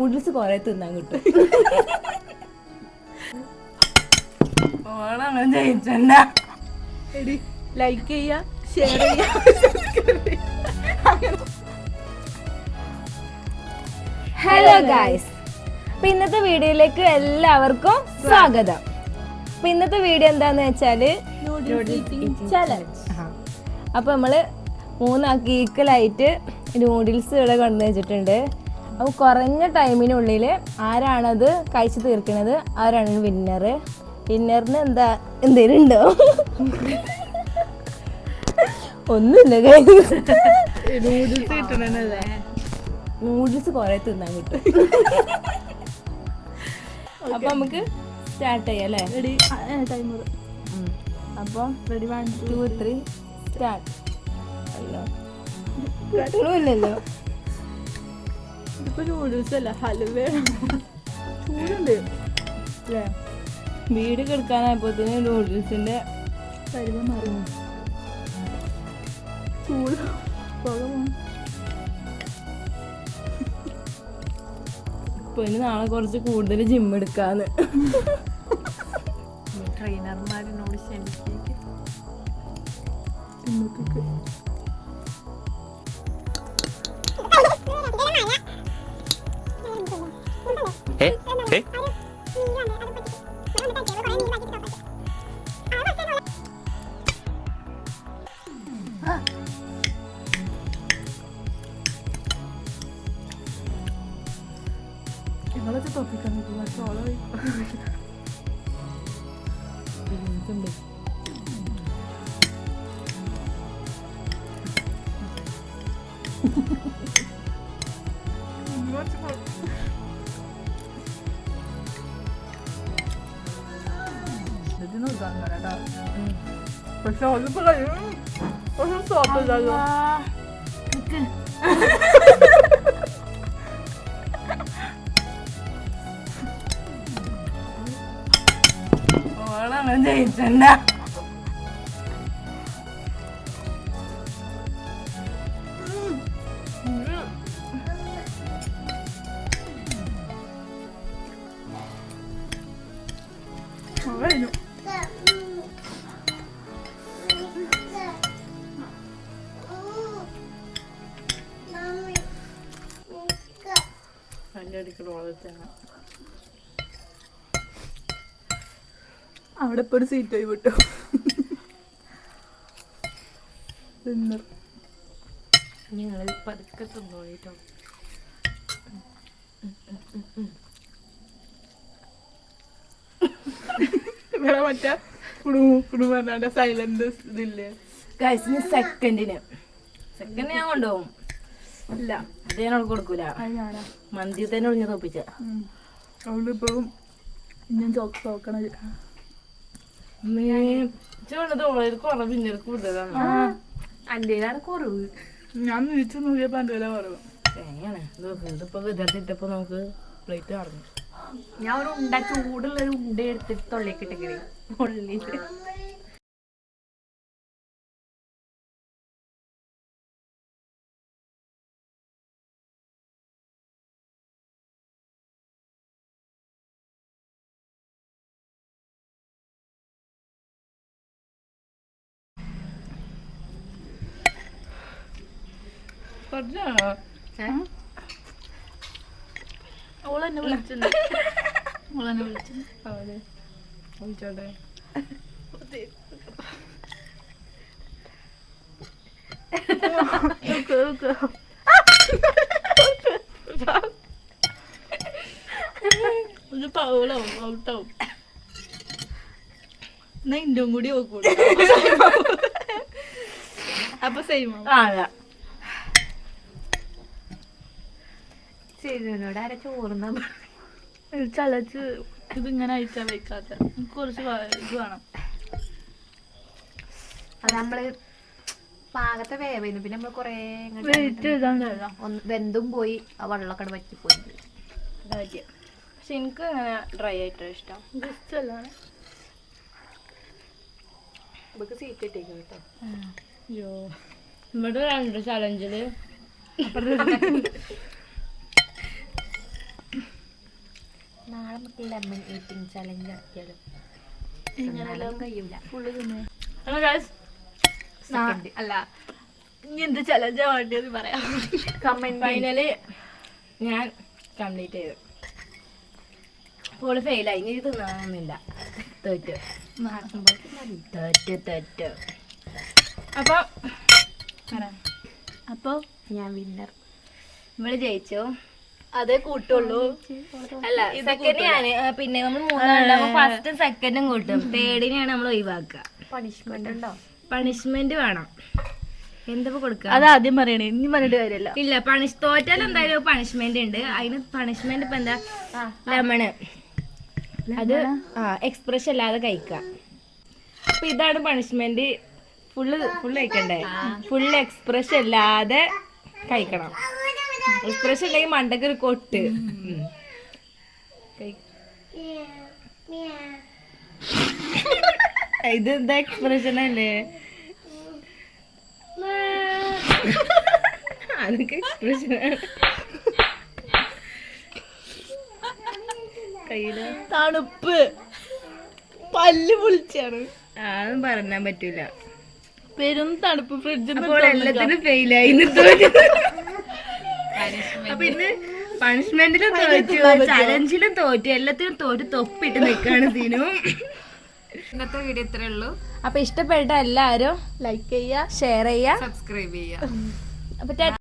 Noodles കൊറേ തിന്നാൻ കിട്ടും. ഓളങ്ങനെ ജയിച്ചണ്ട. ലൈക്ക് ചെയ്യാ ഷെയർ ചെയ്യാ. ഹലോ ഗായ്സ് അപ്പൊ ഇന്നത്തെ വീഡിയോയിലേക്ക് എല്ലാവർക്കും സ്വാഗതം. അപ്പൊ ഇന്നത്തെ വീഡിയോ എന്താന്ന് വെച്ചാൽ ചലഞ്ച് അപ്പൊ നമ്മൾ മൂന്നാക്കി ഈക്വലായിട്ട് നൂഡിൽസ് ഇവിടെ കൊണ്ടു വെച്ചിട്ടുണ്ട്. അപ്പോൾ കുറഞ്ഞ ടൈമിനുള്ളിൽ ആരാണത് കഴിച്ചു തീർക്കുന്നത് ആരാണ് വിന്നർ വിന്നറിന് എന്താ എന്തേലും ഉണ്ടോ? ഒന്നുമില്ല നൂഡിൽസ് കുറെ തിന്നാൻ കിട്ടും. അപ്പൊ നമുക്ക് സ്റ്റാർട്ട് ചെയ്യാം അല്ലേ? റെഡി ടൈമർ അപ്പോൾ ready one two three start അല്ലോ കിട്ടണമില്ലല്ലോ ഇതിപ്പോ നൂഡിൽസ് അല്ല ഹലുവ ചൂടുണ്ട്. അല്ലേ വീട് കിടക്കാനായപ്പോത്തിന് നൂഡിൽസിന്റെ കരിമ മാറി ചൂട്. പുക പോണം. ഇപ്പൊ ഇനി നാളെ കുറച്ച് കൂടുതൽ ജിം എടുക്കാന്ന്. ട്രെയിനർമാരിനോട് ക്ഷമിച്ചേക്ക് 原来这图给咱们俩错了，哈哈哈。真笨！你妈怎么？这都能找来的？嗯，可惜我是不会。어, 흡수 왔다, 자자. 아, 끄끄. 원하는 데 있잖아. 왜 이렇게. അതിന്റെ അടിക്കൽ വളർത്താണ് അവിടെ ഇപ്പൊ ഒരു സീറ്റ് ആയി വിട്ടു. നിങ്ങൾ പതുക്കെ തിന്നോളിട്ടോ. ഇവിടെ മറ്റേ കുടുംബ കുടുംബ സൈലന്റ് ഇതില്ലേ? സെക്കൻഡിന് സെക്കൻഡ് ഞാൻ കൊണ്ടുപോകും. ഇല്ല. അത് ഞാൻ അവൾക്ക് കൊടുക്കൂല മന്തി തന്നെ ഒളിഞ്ഞ് തോപ്പിച്ച. അവൾ ഇപ്പോഴും ഞാൻ ചോക്ക് നോക്കണത് ചോണ്ടത് ഓളത് കുറവ് പിന്നെ കൂടുതലാണ്. അന്റെയിലാണ് കുറവ്. ഞാൻ വിളിച്ചു നോക്കിയപ്പോ എന്റെ വില കുറവ് തേങ്ങയാണ് ഇതിപ്പോ വിതർത്തിട്ടപ്പോ നമുക്ക് പ്ലേറ്റ് നടന്നു ഞാൻ ഒരു ഉണ്ട ചൂടുള്ള ഒരു ഉണ്ട എടുത്തിട്ട് തൊള്ളിക്കിട്ടെങ്കിൽ കുറച്ചാണോ ഓളെന്നെ വിളിച്ചിട്ടുണ്ട് ഓളെന്നെ വിളിച്ചു അവർ വിളിച്ചോട്ടെ. ഒരു പൗളാവും ഔട്ടാവും. എന്നാ ഇന്റും കൂടി നോക്കൂട അപ്പൊ സെയിം ആവും. ശരിയോട് ആരെ ചോറുന്ന ചലച്ച് ഇതിങ്ങനെ അയച്ചാ വെക്കാത്ത. എനിക്ക് കുറച്ച് ഇത് വേണം. അത് നമ്മൾ പാകത്തെ വേവേനു. പിന്നെ നമ്മൾ കൊറേ വെയിറ്റ് ചെയ്താണ്ടല്ലോ ഒന്ന് വെന്തും പോയി ആ വെള്ളമൊക്കെ വറ്റിപ്പോയി. പക്ഷെ എനിക്ക് അങ്ങനെ ഡ്രൈ ആയിട്ടാണ് ഇഷ്ടം. ജസ്റ്റ് അല്ലാണ് നമുക്ക് സീറ്റ് ഇട്ടേക്കും കേട്ടോ. അയ്യോ. ഇവിടെ രണ്ട് ചലഞ്ചിൽ നാളെ നമുക്ക് ലെമൺ ഈറ്റിംഗ് ചലഞ്ച് ആക്കിയാലും നിങ്ങളെല്ലാം കഴിയൂല. ഫുള്ള് തിന്നു. അല്ല ഇനി എന്ത് ചലഞ്ചാ വേണ്ടിയത് പറയാം. കമന്റ് ഫൈനൽ ഞാൻ കംപ്ലീറ്റ് ചെയ്തു. അപ്പോൾ ഫെയിലായി ഇനി ഇത് തിന്നാനൊന്നുമില്ല. തോറ്റു തോറ്റു അപ്പോൾ അപ്പൊ അപ്പൊ ഞാൻ വിന്നർ നമ്മൾ ജയിച്ചു. അതേ കൂട്ടുള്ളൂ. അല്ല സെക്കൻഡ് ഞാൻ പിന്നെ നമ്മൾ മൂന്നാളുണ്ടാവും ഫസ്റ്റും സെക്കൻഡും കൂട്ടും. തേർഡിനെയാണ് നമ്മൾ ഒഴിവാക്കുക. പണിഷ്മെന്റ് ഉണ്ടോ? പണിഷ്മെന്റ് വേണം. എന്താ കൊടുക്കുക അത് ആദ്യം പറയണേ. ഇനി പറഞ്ഞിട്ട് കാര്യമല്ല ഇല്ല പണിഷ് തോറ്റാൽ എന്തായാലും പണിഷ്മെന്റ് ഉണ്ട്. അതിന് പണിഷ്മെന്റ് ഇപ്പൊ എന്താ? ലെമണ് അത് ആ? എക്സ്പ്രഷൻ അല്ലാതെ കഴിക്കാം അപ്പൊ ഇതാണ് പണിഷ്മെന്റ് ഫുള്ള് ഫുള്ള് കഴിക്കണ്ടേ? ഫുള്ള് എക്സ്പ്രഷൻ അല്ലാതെ കഴിക്കണം. എക്സ്പ്രഷൻ ഉണ്ടെങ്കിൽ മണ്ടക്ക് ഒരു കൊട്ട് ഇത് എന്താ എക്സ്പ്രഷൻ അല്ലേ? അതൊക്കെ എക്സ്പ്രഷൻ കയ്യിൽ. തണുപ്പ്. പല്ല് പൊളിച്ചാണ്. അതൊന്നും പറഞ്ഞാൻ പറ്റൂല. പെരും തണുപ്പ് ഫ്രിഡ്ജിൽ അപ്പോൾ എല്ലാത്തിനും ഫെയിലായി അപ്പൊ ഇന്ന് പണിഷ്മെന്റിലും തോറ്റു ചലഞ്ചിലും തോറ്റു എല്ലാത്തിനും തോറ്റു തൊപ്പിട്ട് നിൽക്കാണ് സീനു. ഇന്നത്തെ വീഡിയോ ഇത്രേ ഉള്ളൂ. അപ്പൊ ഇഷ്ടപ്പെട്ട എല്ലാരും ലൈക്ക് ചെയ്യുക ഷെയർ ചെയ്യുക. സബ്സ്ക്രൈബ് ചെയ്യുക. അപ്പൊ